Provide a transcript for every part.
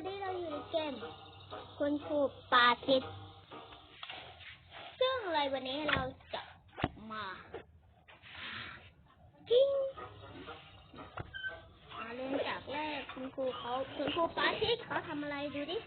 วันนี้เราอยู่ในเกมคุณครูปาทิตซึ่งเลยวันนี้เราจะมาทิ้งมาเริ่มจากแรกคุณครูเขาคุณครูปาทิตเขาทำอะไรดูดิ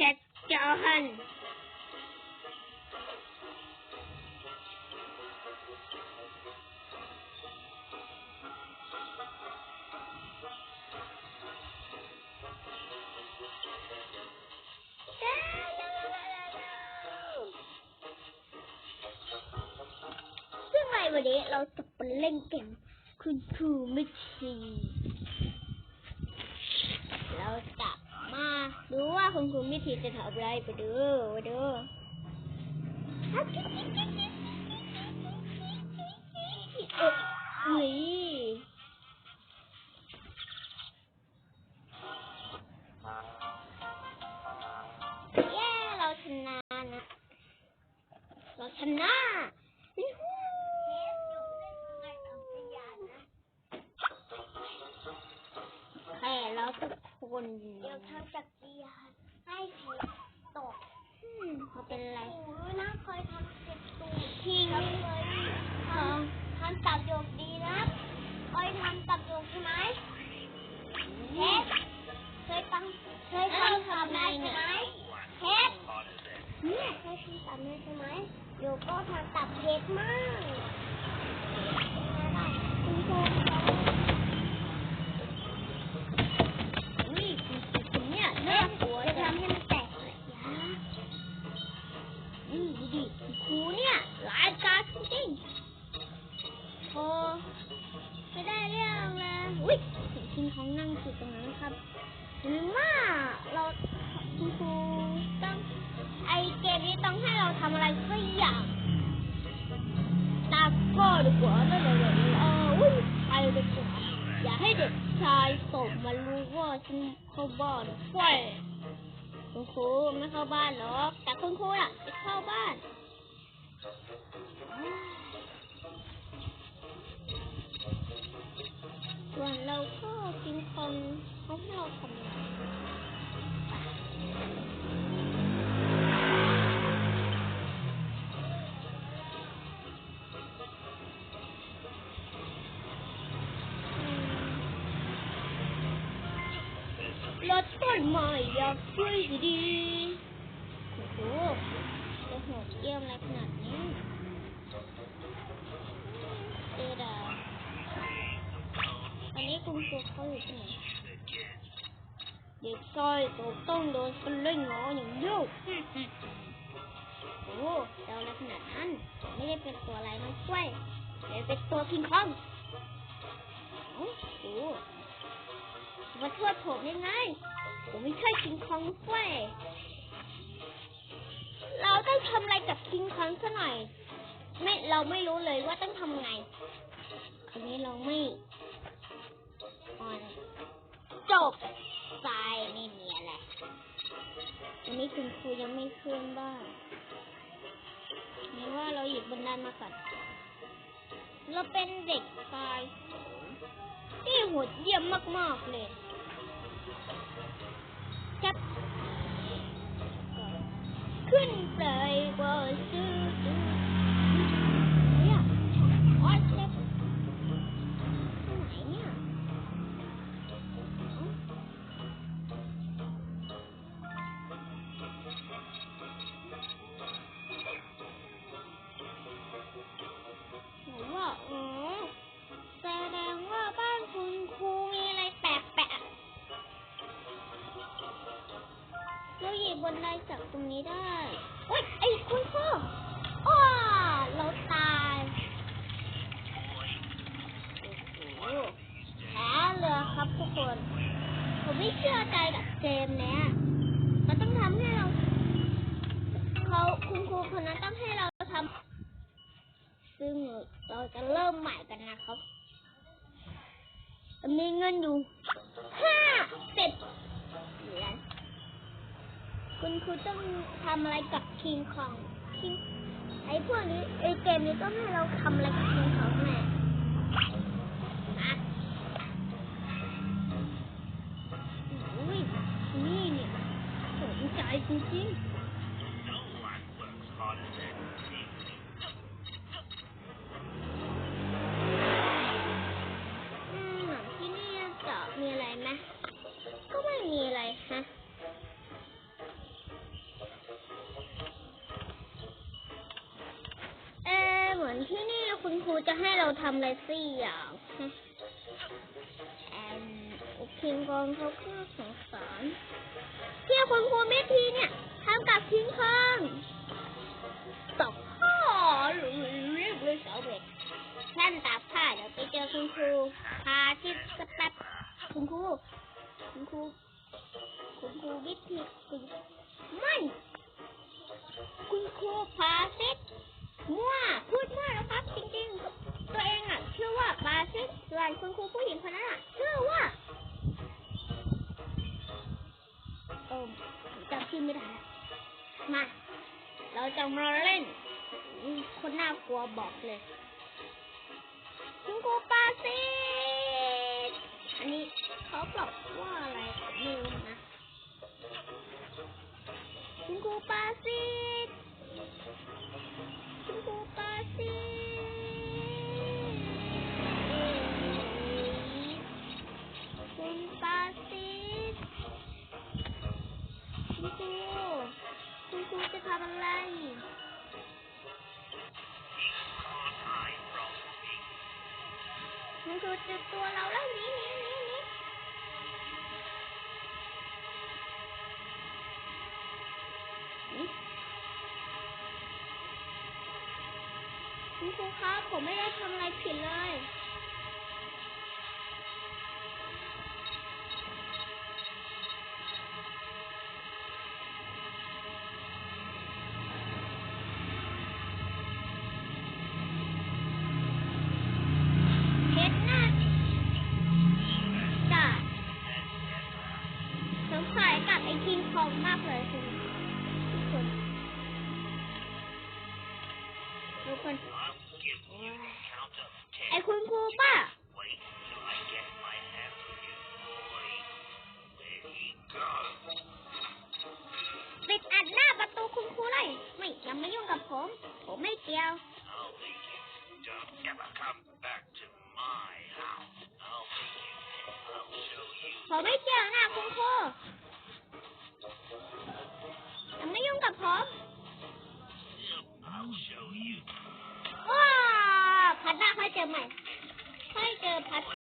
จ็ดจอหันซึ่งในวันนี้เราจะไปเล่นเกมคุณครูไม่ชีเราจะ มาดูว่าคุณครูมิทีจะทำอะไรไปดูไปดูเอ้ยเย้เราชนะนะ เราชนะแค่เราทุก คนเดี๋ยวทำจักรยานให้เพชรตกเขาเป็นอะไรโอ้ยนะเคยทำเจ็บตูดทิ้งแล้วเคยทำทำตับโยกดีนะเคยทำตับโยกใช่ไหมเพชรเคยทำเคยทำตับได้ใช่ไหมเพชรเนี่ยเคยทำตับได้ใช่ไหมโยก็ทำตับเพชรมาก ตาก็ดีกว่าไม่เลยเลยเอออุ้ยไปดีกว่าอย่าให้เด็กชายส่งมารู้ว่าฉันเข้าบ้านไฟคุณครูไม่เข้าบ้านหรอกแต่คุณครูน่ะจะเข้าบ้านส่วนเราก็กินคนเขาให้เราทำอะ รรถต้นไม้อยากช่วยดีโอ้โหจะโหดเยี่ยมอะไรขนาดนี้เจดาตอนนี้คุณครูเขาอยู่ที่ไหนเด็กซอยตัวต้องโดนคนเล่นงออย่างเดียวโอ้เจ้าอะไรขนาดนั้นไม่ได้เป็นตัวอะไรนะกล้วยแต่เป็นตัวคิงคองโอ้โห มาโทษผมยังไง ผมไม่ใช่คิงคองนะกล้วยเราต้องทำอะไรกับคิงคองซะหน่อย ไม่เราไม่รู้เลยว่าต้องทำไง อันนี้เราไม่อ่อนจบทรายไม่มีอะไรอันนี้คุณครูยังไม่ขึ้นบ้านนี่ว่าเราหยิบบันไดมาก่อน เราเป็นเด็กชายที่โหดเยี่ยมมากๆเลย จับขึ้นไปว่าซื้อ เราหยิบบนไดจากตรงนี้ได้โอ๊ยไอ้คุณครูอ้อเราตายแพ้เลยครับทุกคน ผมไม่เชื่อใจกับเกมเนี้ยเขาต้องทำให้เราเขาคุณครูคนนั้นต้องให้เราทำซึ่งเราจะเริ่มใหม่กันนะครับ มีเงินอยู่ห้าสิบเหรียญ คุณครูต้องทำอะไรกับคิงของคิงไอ้พวกนี้ไอ้เกมนี้ต้องให้เราทำอะไรกับคิงของแม่อุ้ยนี่เนี่ยสนใจจริง รูจะให้เราทำอะไรสี่อย่างแอมโอเคกองเขาก็สงสารที่ยวคุณครูเมทีเนี่ยทำกับทิ้งคองตกพ่อหรือเรียบเลยสาเบ็ดนั่นตาผ้าเดี๋ยวไปเจอคุณครูพาที่สแป๊บคุณครูคุณครูคุณครูวิทย์คุณไม่ คุณครูพาซิด มั่วพูดมั่วแล้วครับ จริงๆ ตัวเองอะ เชื่อว่าบา ซิสส่วนคุณครูผู้หญิงคนนั้นอะเชื่อว่าเออจำชื่อไม่ได้แล้วมา เราจะมาเล่น คนน่ากลัวบอกเลย คุณครูปาซิสอันนี้เขาบอกว่าอะไรไม่รู้นะ คุณครูปาซิ คุณครูเจอตัวเราแล้วนี้นี้นี้นี้นีคุณครูครับผมไม่ได้ทำอะไรผิดเลย อมมากเลยคุณทุกคนทุกคนไอคุณครูป่ะปิดอัดหน้าประตูคุณครูเลยไม่ยังไม่ยุ่งกับผม ผมไม่เกี่ยวผมไม่เกี่ยวนะคุณครู ว้าพัดหน้าค่อยเจอใหม่ค่อยเจอพัด